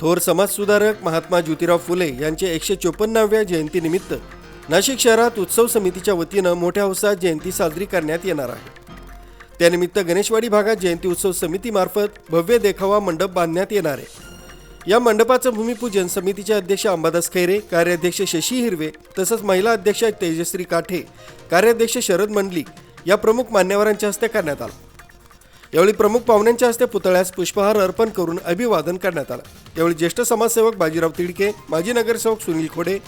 थोर समाजसुधारक महात्मा ज्योतिराव फुले यांचे एकशे चोपन्नाव्या जयंतीनिमित्त नाशिक शहरात उत्सव समितीच्या वतीनं मोठ्या उत्साहात जयंती साजरी करण्यात येणार आहे. त्यानिमित्त गणेशवाडी भागात जयंती उत्सव समितीमार्फत भव्य देखावा मंडप बांधण्यात येणार आहे. या मंडपाचं भूमिपूजन समितीचे अध्यक्ष अंबादास खैरे कार्याध्यक्ष शशी हिरवे तसंच महिला अध्यक्ष तेजश्री काठे कार्याध्यक्ष शरद मंडलिक या प्रमुख मान्यवरांच्या हस्ते करण्यात आलं. यावेळी प्रमुख पाहुण्यांच्या हस्ते पुतळ्यास पुष्पहार अर्पण करून अभिवादन करण्यात आलं. यावेळी ज्येष्ठ समाजसेवक बाजीराव तिडके माजी नगरसेवक सुनील खोडे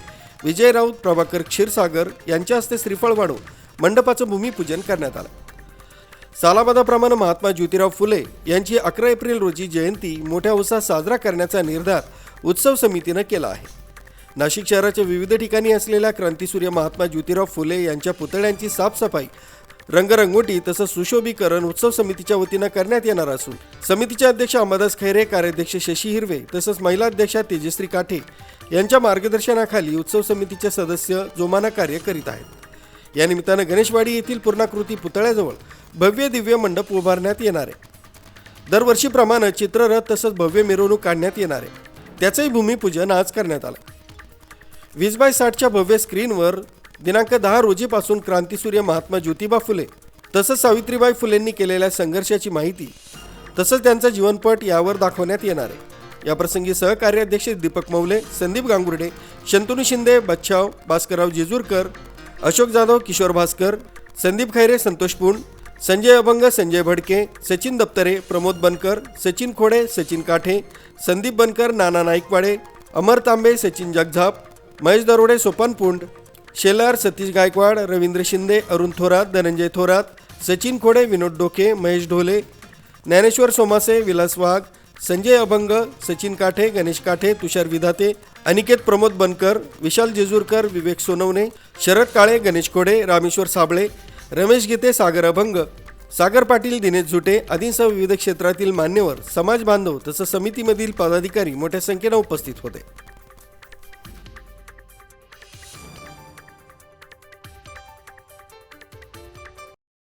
विजय राऊत प्रभाकर क्षीरसागर यांच्या हस्ते श्रीफळ वाढवून मंडपाचं भूमिपूजन करण्यात आलं. सालाबादाप्रमाणे महात्मा ज्योतिराव फुले यांची अकरा एप्रिल रोजी जयंती मोठ्या उत्साहात साजरा करण्याचा निर्धार उत्सव समितीनं केला आहे. नाशिक शहराच्या विविध ठिकाणी असलेल्या क्रांतीसूर्य महात्मा ज्योतिराव फुले यांच्या पुतळ्यांची साफसफाई रंगरंगोटी तसंच सुशोभीकरण उत्सव समितीच्या वतीनं करण्यात येणार असून समितीचे अध्यक्ष अंबादास खैरे कार्याध्यक्ष शशी हिरवे तसंच महिला अध्यक्षा तेजश्री काठे यांच्या मार्गदर्शनाखाली उत्सव समितीचे सदस्य जोमाना कार्य करीत आहेत. या निमित्तानं गणेशवाडी येथील पूर्णाकृती पुतळ्याजवळ भव्य दिव्य मंडप उभारण्यात येणार आहे. दरवर्षीप्रमाणे चित्ररथ तसंच भव्य मिरवणूक काढण्यात येणार आहे. त्याचंही भूमिपूजन आज करण्यात आलं वीस बाय साठच्या भव्य स्क्रीनवर दिनांक दहा रोजीपासून क्रांतीसूर्य महात्मा ज्योतिबा फुले तसंच सावित्रीबाई फुलेंनी केलेल्या संघर्षाची माहिती तसंच त्यांचा जीवनपट यावर दाखवण्यात येणार आहे. याप्रसंगी सहकार्याध्यक्ष दीपक मौले संदीप गांगुर्डे शंतनू शिंदे बच्छाव भास्करराव जेजूरकर अशोक जाधव किशोर भास्कर संदीप खैरे संतोष पुण संजय अभंग संजय भडके सचिन दप्तरे प्रमोद बनकर सचिन खोडे सचिन काठे संदीप बनकर नाना नाईकवाडे अमर तांबे सचिन जगझाप महेश दरोडे सोपान पुंड शेलार सतीश गायकवाड रवींद्र शिंदे अरुण थोरात धनंजय थोरात सचिन खोडे विनोद डोके महेश ढोले ज्ञानेश्वर सोमासे विलास वाघ संजय अभंग सचिन काठे गणेश काठे तुषार विधाते अनिकेत प्रमोद बनकर विशाल जेजूरकर विवेक सोनवणे शरद काळे गणेश खोडे रामेश्वर साबळे रमेश गीते सागर अभंग सागर पाटील दिनेश झुटे आदींसह विविध क्षेत्रातील मान्यवर समाज बांधव तसंच समितीमधील पदाधिकारी मोठ्या संख्येनं उपस्थित होते.